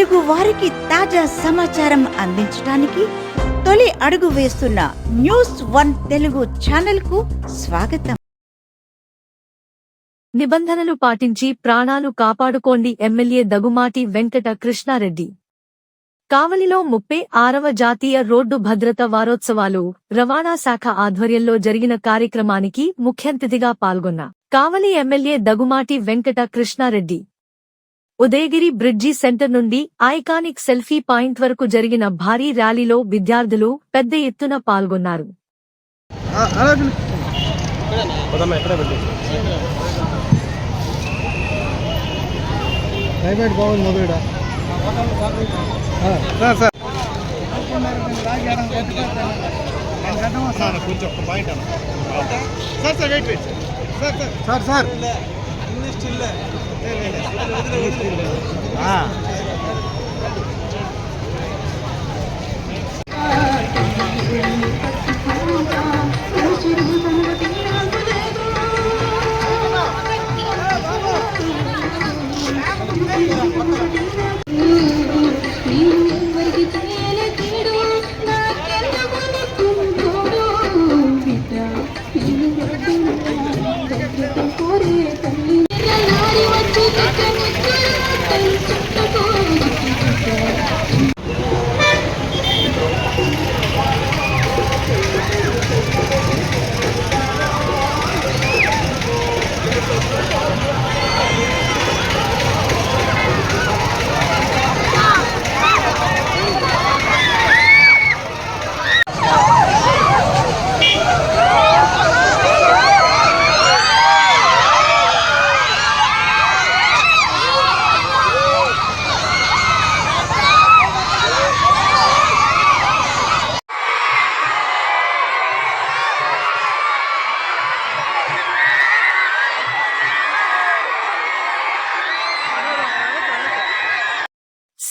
తెలుగు వారికి తాజా సమాచారం అందించడానికి తొలి అడుగు వేస్తున్న న్యూస్ వన్ తెలుగు ఛానల్కు స్వాగతం. నిబంధనలు పాటించి ప్రాణాలు కాపాడుకోండి ఎమ్మెల్యే దగుమాటి వెంకట కృష్ణారెడ్డి. కావలిలో ముప్పై ఆరవ జాతీయ రోడ్డు భద్రత వారోత్సవాలు రవాణా శాఖ ఆధ్వర్యంలో జరిగిన కార్యక్రమానికి ముఖ్యంతిథిగా పాల్గొన్న Kavali MLA Dagumati Venkata Krishna Reddy. Udayagiri bridge centre నుండి ఐకానిక్ సెల్ఫీ పాయింట్ వరకు జరిగిన భారీ ర్యాలీలో విద్యార్థులు పెద్ద ఎత్తున పాల్గొన్నారు. Sir sir sir sir. Wait wait sir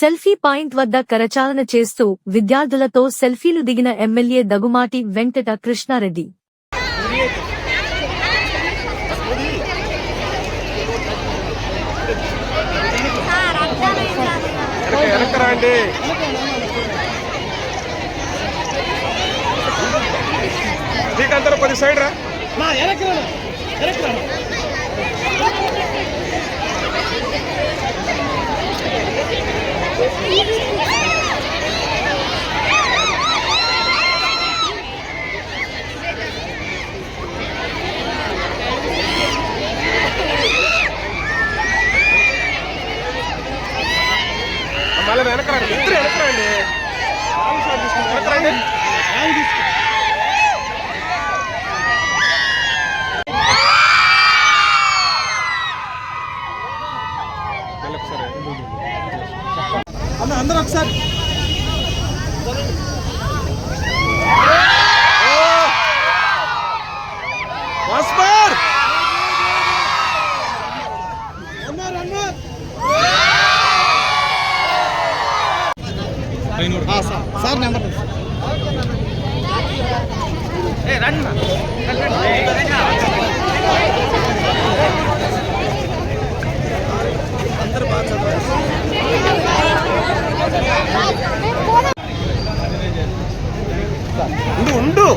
selfie point వద్ద కరచాలన చేస్తూ విద్యార్థులతో సెల్ఫీలు దిగిన ఎమ్మెల్యే దగుమాటి వెంకట కృష్ణారెడ్డి. కొద్ది సైడ్ రా. Спасибо. సార్. నెంబర్ ఉండు ఉండు.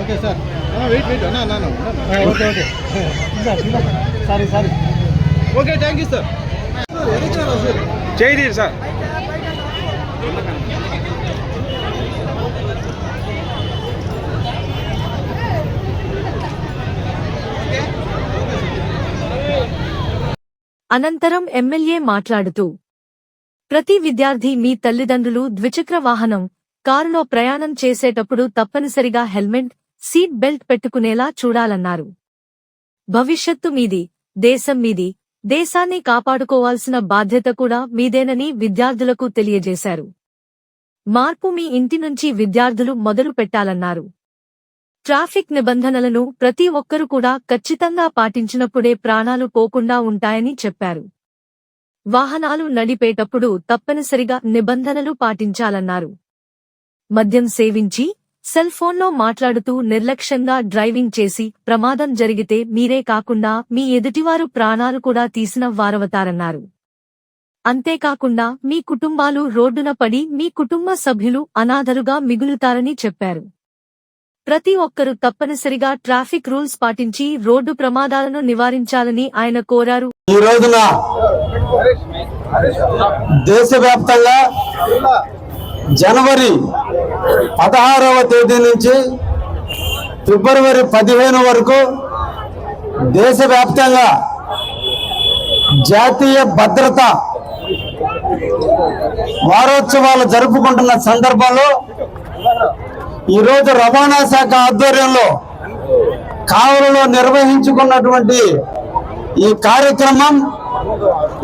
ఓకే సార్ వెయిట్ వెయిట్ అన్న అన్న okay okay sorry sorry okay thank you sir sir అనంతరం ఎమ్మెల్యే మాట్లాడుతూ ప్రతి విద్యార్థి మీ తల్లిదండ్రులు ద్విచక్ర వాహనం కారులో ప్రయాణం చేసేటప్పుడు తప్పనిసరిగా హెల్మెట్ సీట్ బెల్ట్ పెట్టుకునేలా చూడాలన్నారు. భవిష్యత్తు మీది దేశం మీది దేశాన్ని కాపాడుకోవాల్సిన బాధ్యత కూడా మీదేనని విద్యార్థులకు తెలియజేశారు. మార్పు మీ ఇంటి నుంచి విద్యార్థులు మొదలు పెట్టాలన్నారు. ట్రాఫిక్ నిబంధనలను ప్రతి ఒక్కరూ కూడా ఖచ్చితంగా పాటించినప్పుడే ప్రాణాలు పోకుండా ఉంటాయని చెప్పారు. వాహనాలు నడిపేటప్పుడు తప్పనిసరిగా నిబంధనలు పాటించాలన్నారు. మద్యం సేవించి సెల్ ఫోన్లో మాట్లాడుతూ నిర్లక్ష్యంగా డ్రైవింగ్ చేసి ప్రమాదం జరిగితే మీరే కాకుండా మీ ఎదుటివారు ప్రాణాలు కూడా తీసిన వారవతారన్నారు. అంతేకాకుండా మీ కుటుంబాలు రోడ్డున పడి మీ కుటుంబ సభ్యులు అనాథరుగా మిగులుతారని చెప్పారు. ప్రతి ఒక్కరూ తప్పనిసరిగా ట్రాఫిక్ రూల్స్ పాటించి రోడ్డు ప్రమాదాలను నివారించాలని ఆయన కోరారు. ఈ రోజున దేశవ్యాప్తంగా జనవరి పదహారవ తేదీ నుంచి ఫిబ్రవరి పదిహేను వరకు దేశవ్యాప్తంగా జాతీయ భద్రత వారోత్సవాలు జరుపుకుంటున్న సందర్భంలో ఈరోజు రవాణా శాఖ ఆధ్వర్యంలో కావలలో నిర్వహించుకున్నటువంటి ఈ కార్యక్రమం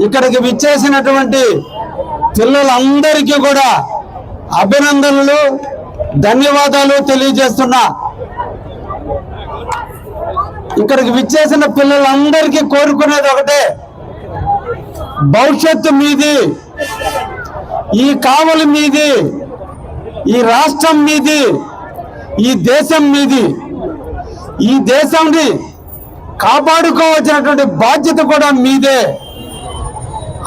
ఇక్కడికి విచ్చేసినటువంటి పిల్లలందరికీ కూడా అభినందనలు ధన్యవాదాలు తెలియజేస్తున్నా ఇక్కడికి విచ్చేసిన పిల్లలందరికీ కోరుకునేది ఒకటే భవిష్యత్తు మీది ఈ కావలి మీది ఈ రాష్ట్రం మీది ఈ దేశం మీది ఈ దేశాన్ని కాపాడుకోవచ్చినటువంటి బాధ్యత కూడా మీదే.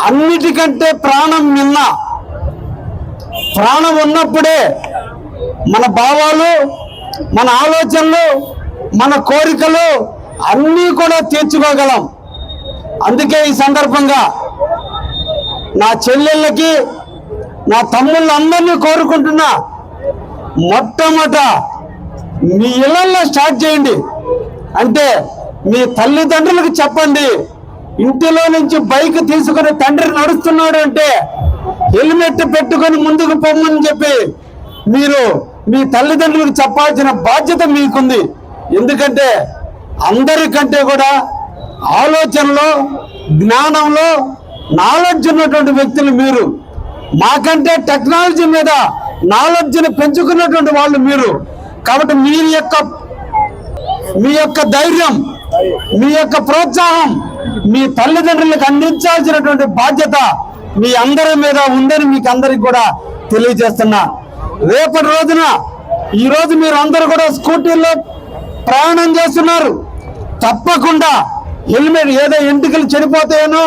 అన్నిటికంటే ప్రాణం నిన్న ప్రాణం ఉన్నప్పుడే మన భావాలు మన ఆలోచనలు మన కోరికలు అన్నీ కూడా తీర్చుకోగలం. అందుకే ఈ సందర్భంగా నా చెల్లెళ్ళకి నా తమ్ముళ్ళందరినీ కోరుకుంటున్నా మొట్టమొదట మీ ఇళ్ళలో స్టార్ట్ చేయండి. అంటే మీ తల్లిదండ్రులకు చెప్పండి ఇంటిలో నుంచి బైక్ తీసుకుని తండ్రి నడుస్తున్నాడు అంటే హెల్మెట్ పెట్టుకొని ముందుకు పొమ్మని చెప్పి మీరు మీ తల్లిదండ్రులకు చెప్పాల్సిన బాధ్యత మీకుంది. ఎందుకంటే అందరికంటే కూడా ఆలోచనలో జ్ఞానంలో నాలెడ్జ్ ఉన్నటువంటి వ్యక్తులు మీరు. మాకంటే టెక్నాలజీ మీద నాలెడ్జ్ని పెంచుకున్నటువంటి వాళ్ళు మీరు. కాబట్టి మీ యొక్క మీ యొక్క ధైర్యం మీ యొక్క ప్రోత్సాహం మీ తల్లిదండ్రులకు అందించాల్సినటువంటి బాధ్యత మీ అందరి మీద ఉందని మీకు అందరికి కూడా తెలియజేస్తున్నా. రేపటి రోజున ఈ రోజు మీరు అందరూ కూడా స్కూటీల్లో ప్రయాణం చేస్తున్నారు. తప్పకుండా హెల్మెట్ ఏదో ఎంటికలు చెడిపోతాయేనో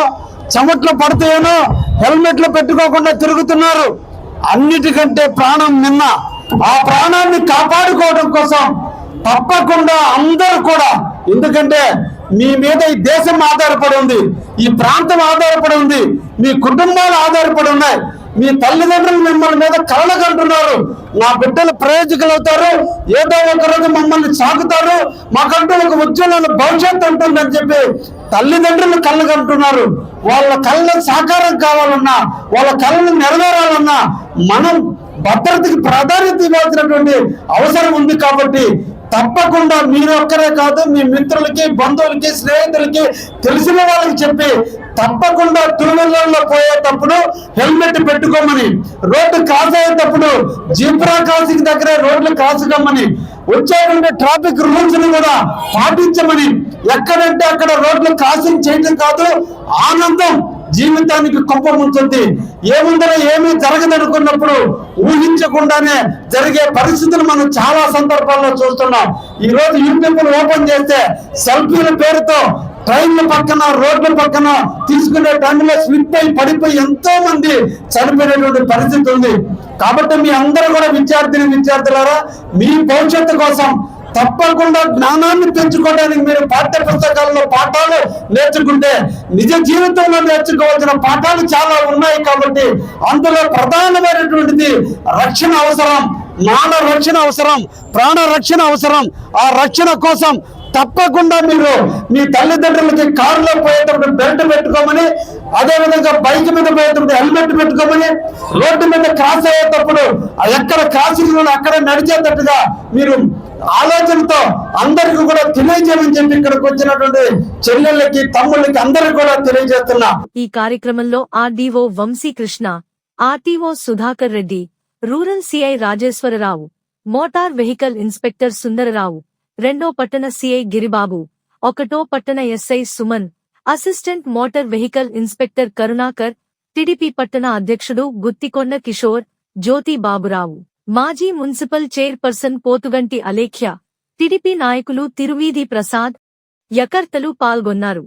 చెమట్లు పడతాయేనో హెల్మెట్లు పెట్టుకోకుండా తిరుగుతున్నారు. అన్నిటికంటే ప్రాణం నిన్న. ఆ ప్రాణాన్ని కాపాడుకోవడం కోసం తప్పకుండా అందరూ కూడా ఎందుకంటే మీ మీద ఈ దేశం ఆధారపడి ఉంది ఈ ప్రాంతం ఆధారపడి ఉంది మీ కుటుంబాలు ఆధారపడి ఉన్నాయి. మీ తల్లిదండ్రులు మిమ్మల్ని మీద కలలకంటున్నారు నా బిడ్డలు ప్రయోజకులు అవుతారు. ఏదో ఒక రోజు మమ్మల్ని సాగుతారు మాకంటూ ఒక ఉజ్వలమైన భవిష్యత్తు ఉంటుందని చెప్పి తల్లిదండ్రులు కళ్ళకంటున్నారు వాళ్ళ కళ్ళ సాకారం కావాలన్నా వాళ్ళ కళ్ళను నెరవేరాలన్నా మనం భద్రతకి ప్రాధాన్యత ఇవ్వాల్సినటువంటి అవసరం ఉంది కాబట్టి తప్పకుండా మీరు ఒక్కరే కాదు మీ మిత్రులకి బంధువులకి స్నేహితులకి తెలిసిన వాళ్ళకి చెప్పి తప్పకుండా తిరుమలలో పోయేటప్పుడు హెల్మెట్ పెట్టుకోమని రోడ్డు క్రాస్ అయ్యేటప్పుడు జీబ్రా క్రాసింగ్ దగ్గరే రోడ్లు క్రాస్ కమ్మని వచ్చేటువంటి ట్రాఫిక్ రూల్స్ని కూడా పాటించమని ఎక్కడంటే అక్కడ రోడ్లు క్రాసింగ్ చేయడం కాదు ఆనందం జీవితానికి ముంచుంది. ఏముందరో ఏమీ జరగదనుకున్నప్పుడు ఊహించకుండానే జరిగే పరిస్థితులు మనం చాలా సందర్భాల్లో చూస్తున్నాం. ఈ రోజు యూట్యూబ్లు ఓపెన్ చేస్తే సెల్ఫీల పేరుతో ట్రైన్ల పక్కన రోడ్ల పక్కన తీసుకునే టైంలో స్లిప్ అయి పడిపోయి ఎంతో మంది చనిపోయినటువంటి పరిస్థితి ఉంది. కాబట్టి మీ అందరూ కూడా విద్యార్థిని విద్యార్థులారా మీ భవిష్యత్తు కోసం తప్పకుండా జ్ఞానాన్ని పెంచుకోవడానికి మీరు పాఠ్య పుస్తకాల్లో పాఠాలు నేర్చుకుంటే నిజ జీవితంలో నేర్చుకోవాల్సిన పాఠాలు చాలా ఉన్నాయి కాబట్టి అందులో ప్రధానమైనటువంటిది రక్షణ అవసరం మాన రక్షణ అవసరం ప్రాణ రక్షణ అవసరం. ఆ రక్షణ కోసం తప్పకుండా మీరు మీ తల్లిదండ్రులకి కారులో పోయేటప్పుడు బెల్ట్ పెట్టుకోమని అదే విధంగా బైక్ మీద పోయేటప్పుడు హెల్మెట్ పెట్టుకోమని రోడ్డు మీద క్రాస్ అయ్యేటప్పుడు ఎక్కడ క్రాసింగ్ అక్కడ నడిచేటట్టుగా మీరు ఆలోచనతో అందరికి కూడా తెలియజేయమని చెప్పి ఇక్కడికి వచ్చినటువంటి చెల్లెళ్ళకి తమ్ముళ్ళకి అందరికి కూడా తెలియజేస్తున్నా. ఈ కార్యక్రమంలో RDO Vamsikrishna RTO Sudhakar Reddy rural CI Rajeswara Rao motor vehicle inspector Sundara Rao రెండో పట్టణ సిఐ గిరిబాబు ఒకటో పట్టణ SI Suman assistant motor vehicle inspector Karunakar TDP పట్టణ అధ్యక్షుడు గుత్తికొండ కిషోర్ జ్యోతి బాబురావు. మాజీ municipal chairperson Pothuganti Alekhya TDP నాయకులు తిరువీధి ప్రసాద్ యకర్తలు పాల్గొన్నారు.